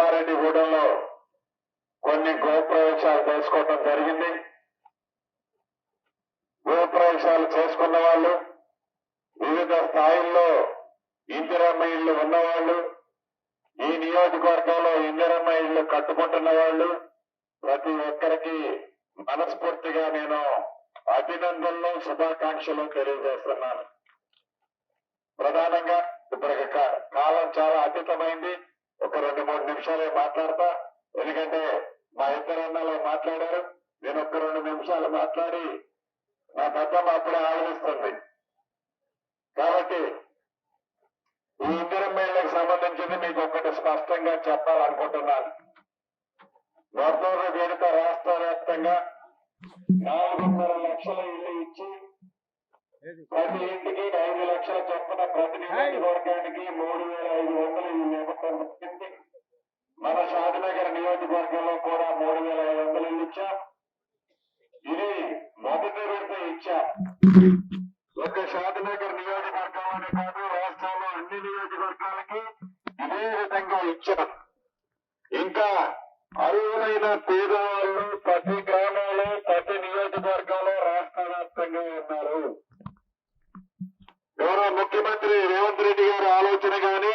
అప్పారెడ్డిగూడెంలో కొన్ని గోప్రవేశాలు చేసుకోవడం జరిగింది. గోప్రవేశాలు చేసుకున్న వాళ్ళు వివిధ స్థాయిల్లో ఇందిరమ్మ ఇల్లు ఉన్నవాళ్ళు ఈ నియోజకవర్గంలో ఇందిరమ్మ ఇల్లు కట్టుకుంటున్న వాళ్ళు ప్రతి ఒక్కరికి మనస్ఫూర్తిగా నేను అభినందనలు శుభాకాంక్షలు తెలియజేస్తున్నాను. ప్రధానంగా ఇప్పుడు కాలం చాలా అతీతమైంది ఒక రెండు మూడు నిమిషాలే మాట్లాడతా. ఎందుకంటే మా ఇద్దరు అన్నలు మాట్లాడారు. నేను ఒక్క రెండు నిమిషాలు మాట్లాడి నా పెద్దమ్మ అప్పుడే ఆలోచిస్తుంది. కాబట్టి ఈ ఇందిరం మేళ్ళకి సంబంధించింది మీకు ఒక్కటి స్పష్టంగా చెప్పాలనుకుంటున్నాను. వర్ధూరు వేడుక రాష్ట్ర వ్యాప్తంగా నాలుగున్నర లక్షల ఇల్లు ఇచ్చి ప్రతి ఇంటికి ఐదు లక్షల చొప్పున ప్రతి నియోజకవర్గానికి మూడు వేల ఐదు వందలు ఇల్లు ఇవ్వటం జరిగింది మన షాదినగర్ నియోజకవర్గంలో కూడా మూడు వేల ఐదు వందలు ఇచ్చాం. ఇది మొదటి విడత ఇచ్చాం. ఒక షాదినగర్ నియోజకవర్గంలోనే కాదు రాష్ట్రంలో అన్ని నియోజకవర్గాలకి ఇదే విధంగా ఇచ్చాం. ఇంకా అరువులైన పేదవాళ్ళు ప్రతి గ్రామంలో ప్రతి నియోజకవర్గంలో రాష్ట్ర వ్యాప్తంగా ఉన్నారు. ముఖ్యమంత్రి రేవంత్ రెడ్డి గారి ఆలోచన గాని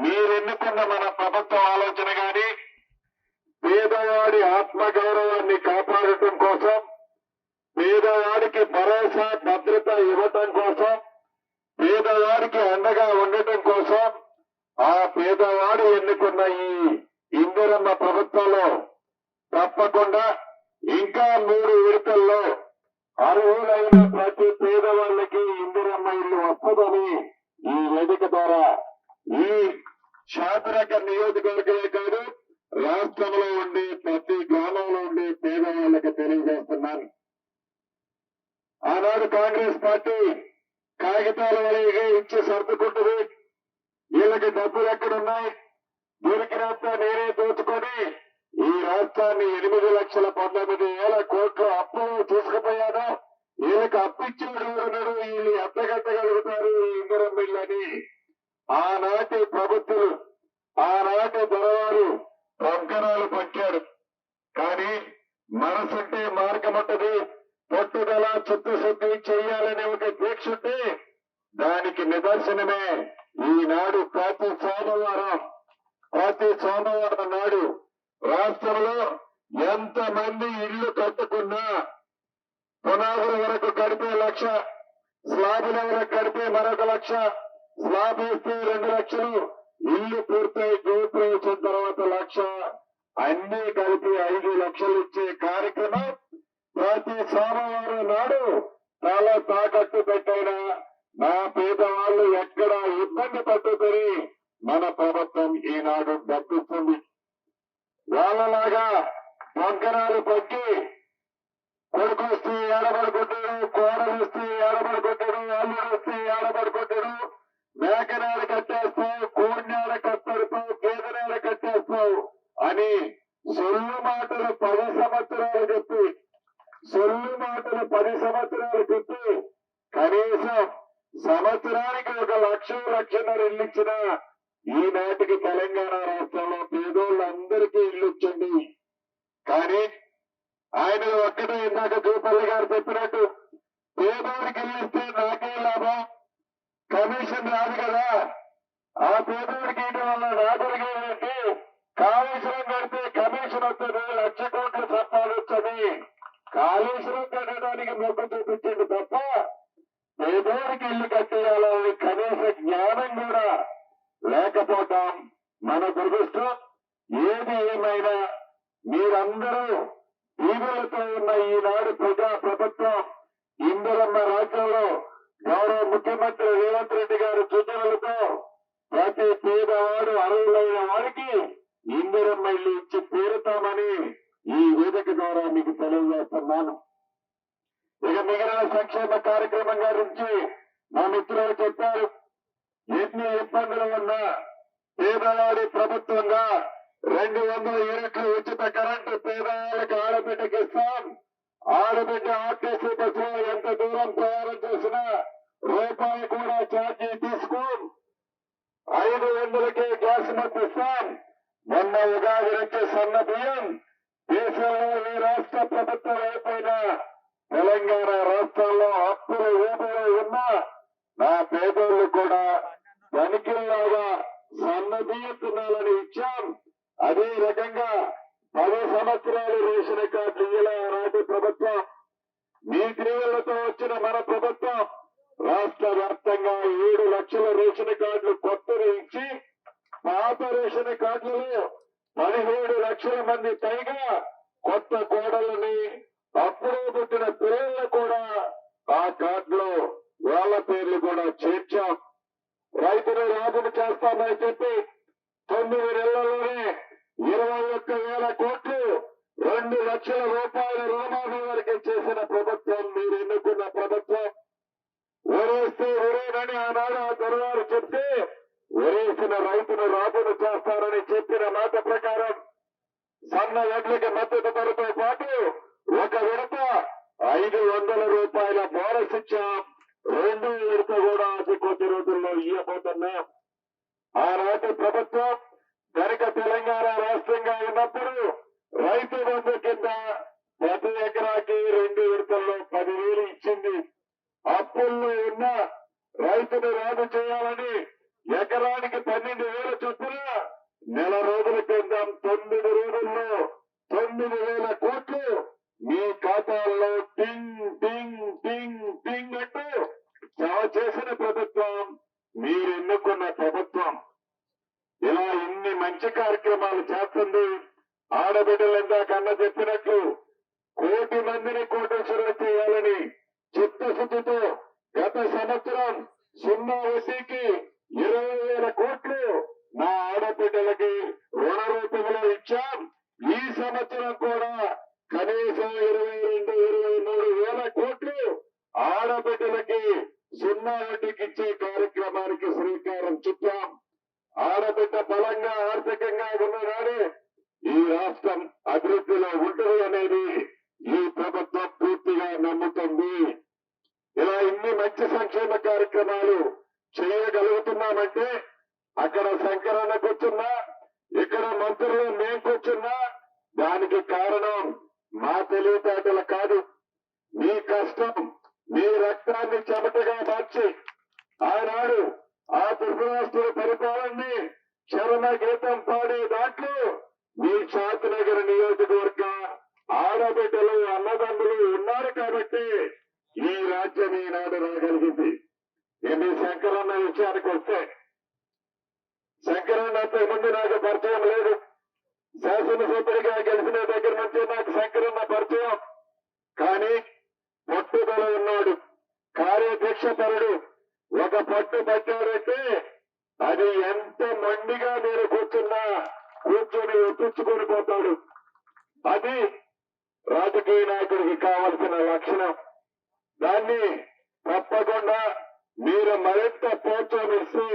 మీరెన్నుకున్న మన ప్రభుత్వం ఆలోచన గాని పేదవాడి ఆత్మగౌరవాన్ని కాపాడటం కోసం పేదవాడికి భరోసా భద్రత ఇవ్వటం కోసం పేదవాడికి అండగా ఉండటం కోసం ఆ పేదవాడు ఎన్నుకున్న ఈ ఇందిరమ్మ ప్రభుత్వంలో తప్పకుండా ఇంకా మూడు విడతల్లో అర్హులైన ప్రతి పేదవాళ్ళకి ఇందిరమ్మ ఇల్లు వస్తుందని ఈ వేదిక ద్వారా ఈ శాతరక నియోజకవర్గమే కాదు రాష్ట్రంలో ఉండే ప్రతి గ్రామంలో ఉండే పేదవాళ్ళకి తెలియజేస్తున్నాను. ఆనాడు కాంగ్రెస్ పార్టీ కాగితాల వలెగా ఇచ్చి సర్దుకుంటుంది. వీళ్ళకి డబ్బులు ఎక్కడున్నాయి? దొరికినంత నేనే దోచుకొని ఈ రాష్ట్రాన్ని ఎనిమిది లక్షల పంతొమ్మిది వేల కోట్లు అప్పులు తీసుకుపోయాను వీళ్ళకి అప్పిచ్చాడు ఉన్నాడు వీళ్ళు ఎత్తగట్టగలుగుతారు ఈ ఇందిరం బిల్లని ఆనాటి ప్రభుత్వం ఆనాటి దొరవారు పొంకరాలు పట్టారు కానీ మనసుంటే మార్గం ఉంటది పట్టుదల చిత్తశుద్ధి చేయాలనే ఒక దీక్ష ఉంటే దానికి నిదర్శనమే ఈనాడు ప్రతి సోమవారం. ప్రతి సోమవారం నాడు రాష్ట్రంలో ఎంత మంది ఇల్లు కట్టుకున్నా పునాదుల వరకు కడిపే లక్ష స్లాబుల వరకు కడితే మరొక లక్ష స్లాబ్ వేస్తే రెండు లక్షలు ఇల్లు పూర్తయి గృహప్రవేశం తర్వాత లక్ష అన్ని కలిపి ఐదు లక్షలు ఇచ్చే కార్యక్రమం ప్రతి సోమవారం నాడు చాలా తాకట్టు పెట్టైనా నా పేదవాళ్ళు ఎక్కడ ఇబ్బంది పట్టుకొని మన ప్రభుత్వం ఈనాడు దక్కిస్తుంది వాళ్ళలాగా వంకరాలు పట్టి కొడుకొస్తే ఏడబడుకుంటాడు కోడలిస్తే ఏడబడుకుంటాడు అల్లుడు వస్తే ఏడబడుకుంటాడు మేకనాడు కట్టేస్తావు కోడినాడ కట్టెడతావు గేదెనాడ కట్టేస్తావు అని సొల్లు మాటలు పది సంవత్సరాలు చెప్పి సొల్లు మాటలు పది సంవత్సరాలు చెప్పి కనీసం సంవత్సరానికి ఒక లక్ష లక్షన్నర ఇల్లు ఇచ్చినా ఈ నాటికి తెలంగాణ రాష్ట్రంలో పేదోళ్ళందరికీ ఇల్లు వచ్చండి కానీ ఆయన ఒక్కటే ఇందాక జూపల్లి గారు చెప్పినట్టు పేదోడికి ఇల్లు ఇస్తే నాకే లాభం కమిషన్ రాదు కదా. ఆ పేదోడికి ఇవ్వడం వల్ల నా జరిగేదంటే కాళేశ్వరం కడితే కమిషన్ వస్తుంది లక్ష కోట్లు సంపాదించని కాళేశ్వరం కట్టడానికి మొగ్గు చూపించండి తప్ప పేదోడికి ఇల్లు కట్టేయాలని కనీస జ్ఞానం కూడా లేకపోవటం మన దురదృష్టం ఏది ఏమైనా మీరందరూ దీవులతో ఉన్న ఈనాడు ప్రజా ప్రభుత్వం ఇందిరమ్మ రాజ్యంలో గౌరవ ముఖ్యమంత్రి రేవంత్ రెడ్డి గారి సూచనలతో ప్రతి పేదవాడు అర్హులైన వారికి ఇందిరమ్మ ఇల్లు ఇచ్చి తీరుతామని ఈ వేదిక ద్వారా మీకు తెలియజేస్తున్నాను. ఇక మిగిలిన సంక్షేమ కార్యక్రమం గురించి మా మిత్రులు చెప్పారు. ఎన్ని ఇబ్బందులు ఉన్నా పేదవాడి ప్రభుత్వంగా రెండు వందల యూనిట్లు ఉచిత కరెంటు పేదవాళ్ళకి ఆడబిడ్డకి ఇస్తాం. ఆడబిడ్డ ఆర్టీసీ బస్సులో ఎంత దూరం ప్రయాణం చేసినా రూపాయి కూడా ఛార్జీ తీసుకోం. ఐదు వందలకే గ్యాస్ పంపిస్తాం మొన్న ఉగాది నుంచి సన్న బియ్యం. దేశంలో ఈ రాష్ట్ర ప్రభుత్వం అయిపోయినా తెలంగాణ రాష్ట్రాల్లో అప్పుల ఊపిలో ఉన్న నా పేదోళ్ళు కూడా ధనికుల్లాగా సన్న బియ్యం తినాలని ఇచ్చాం. అదే రకంగా పది సంవత్సరాలు రేషన్ కార్డు ఇయ్యలే ఆనాటి ప్రభుత్వం. మీ దీవులతో వచ్చిన మన ప్రభుత్వం రాష్ట్ర వ్యాప్తంగా ఏడు లక్షల రేషన్ కార్డులు కొత్తలు ఇచ్చి పాత రేషన్ కార్డులలో పదిహేడు లక్షల మంది పైగా కొత్త కోడలని అప్పుడే పుట్టిన పిల్లలను కూడా ఆ కార్డులో వాళ్ళ పేర్లు కూడా చేర్చాం. రైతులు రాజులు చేస్తామని చెప్పి తొమ్మిది నెలల్లోనే ఇరవై ఒక్క వేల కోట్లు రెండు లక్షల రూపాయల రుణమాఫీ వరకు చేసిన ప్రభుత్వం. మీరు ఎన్నుకున్న ప్రభుత్వం? ఒరేస్తే ఒరేనని ఆనాడు ఆ దొరవారు చెప్తే ఒరేసిన రైతును రాజును చేస్తారని చెప్పిన మాట ప్రకారం సన్న ఎడ్లకి మద్దతు ధరతో పాటు ఒక విడత ఐదు వందల రూపాయల బోనస్ ఇచ్చాం. రెండు ఎరుక కూడా అతి కొద్ది రోజుల్లో ఇవ్వబోతున్నాం. ఆనాటి ప్రభుత్వం కనుక తెలంగాణ రాష్ట్రంగా ఉన్నప్పుడు రైతు బంధు కింద ప్రతి ఎకరాకి రెండు విడతల్లో పదివేలు ఇచ్చింది. అప్పుల్లో ఉన్న రైతును రాదు చేసిన ప్రభుత్వం మీరు ఎన్నుకున్న ప్రభుత్వం ఇలా ఇన్ని మంచి కార్యక్రమాలు చేస్తుంది ఆడబిడ్డలు ఇందాకన్నా చెప్పినట్లు కోటి మందిని కోటేశ్వరులు చేయాలని చిత్తశుద్ధితో గత సంవత్సరం సున్నా వసీకి ఇరవై వేల కోట్లు నా ఆడబిడ్డలకి రుణ రూపంలో ఇచ్చాం. ఈ సంవత్సరం కూడా కనీసం ఇరవై రెండు ఇరవై మూడు వేల కోట్లు ఆడబిడ్డలకి సున్నా వడ్డీకి ఇచ్చే కార్యక్రమానికి శ్రీకారం చుట్టాం. ఆడబిడ్డ బలంగా ఆర్థికంగా ఉన్నగానే ఈ రాష్ట్రం అభివృద్ధిలో ఉంటుంది అనేది ఈ ప్రభుత్వం పూర్తిగా నమ్ముతుంది. ఇలా ఇన్ని మంచి సంక్షేమ కార్యక్రమాలు చేయగలుగుతున్నామంటే అక్కడ శంకరన్న కూర్చున్నా ఇక్కడ మంత్రులు మేం కూర్చున్నా దానికి కారణం మా తెలివితేటలు కాదు. మీ కష్టం రక్తాన్ని చెమటగా మార్చి ఆనాడు ఆ త్రిపురాష్ట్రుల పరిపాలనని శరణ గీతం పాడే దాంట్లో మీ శాంతినగర్ నియోజకవర్గ ఆడబిడ్డలు అన్నదమ్ములు ఉన్నారు కాబట్టి ఈ రాజ్యం ఈనాడు రాగలిగింది. ఎన్ని శంకరన్న విషయానికి వస్తే శంకరన్నతో ముందు నాకు పరిచయం లేదు. శాసనసభ్యుడిగా గెలిచిన దగ్గర నుంచి నాకు శంకరన్న పరిచయం కానీ పట్టుదల ఉన్నాడు సోదరుడు ఒక పట్టు పట్టాడంటే అది ఎంత మండిగా మీరు కూర్చున్నా కూర్చొని ఒప్పించుకొని పోతాడు. అది రాజకీయ నాయకుడికి కావలసిన లక్షణం. దాన్ని తప్పకుండా మీరు మరింత ప్రోత్సహిస్తే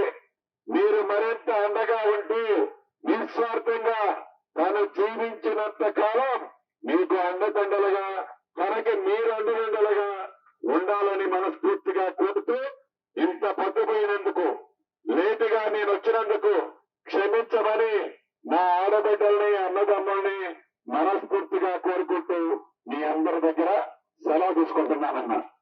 మీరు మరింత అండగా ఉంటూ నిస్వార్థంగా తను జీవించినంత కాలం మీకు అండదండలుగా తనకి మీరు